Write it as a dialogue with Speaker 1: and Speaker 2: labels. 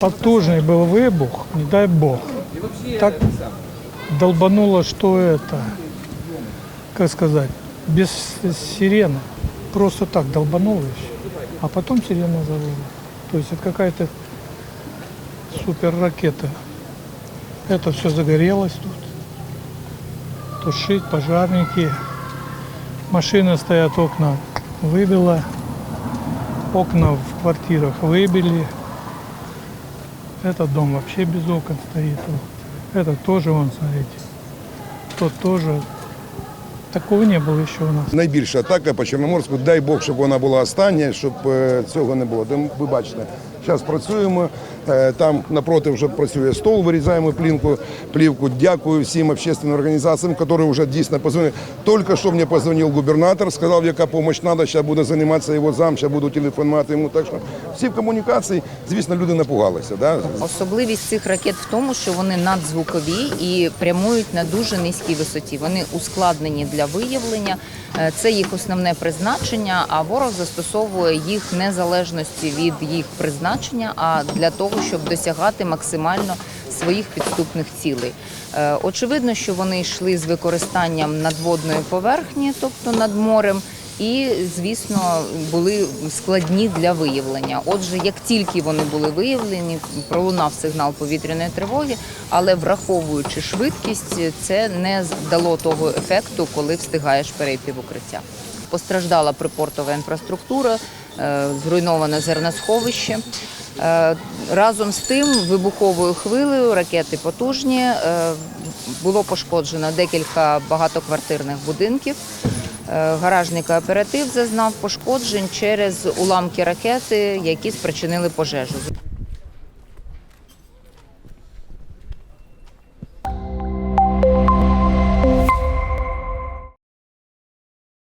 Speaker 1: Потужный был выбух, не дай бог. Так долбануло, что это, как сказать, без сирены. Просто так долбануло все. А потом сирена завыла. То есть это какая-то супер ракета. Это все загорелось тут. Тушить, пожарники. Машины стоят, окна выбило. Окна в квартирах выбили. Этот дом вообще без окон стоит. Этот тоже, вон, смотрите. Тот тоже. Такого не було ще у нас.
Speaker 2: Найбільша атака по Чорноморську. Дай Бог, щоб вона була остання, щоб е, цього не було. Ви бачите, зараз працюємо. Е, Там напроти вже працює стол, вирізаємо плінку, плівку. Дякую всім общественним організаціям, які вже дійсно позвонили. Тільки що мені позвонив губернатор, сказав, яка допомога треба, зараз буде займатися його зам, зараз буду телефонувати йому. Так що всі в комунікації, звісно, люди напугалися. Да?
Speaker 3: Особливість цих ракет в тому, що вони надзвукові і прямують на дуже низькій висоті. Вони ускладнені для виявлення. Е, Це їх основне призначення. А ворог застосовує їх незалежності від їх призначення, а для того, щоб досягати максимально своїх підступних цілей. Е, Очевидно, що вони йшли з використанням надводної поверхні, тобто над морем. І, звісно, були складні для виявлення. Отже, як тільки вони були виявлені, пролунав сигнал повітряної тривоги, але враховуючи швидкість, це не дало того ефекту, коли встигаєш перейти в укриття. Постраждала припортова інфраструктура, е, зруйноване зерносховище. Е, Разом з тим, вибуховою хвилею ракети потужні. е, Було пошкоджено декілька багатоквартирних будинків. Е, Гаражний кооператив зазнав пошкоджень через уламки ракети, які спричинили пожежу.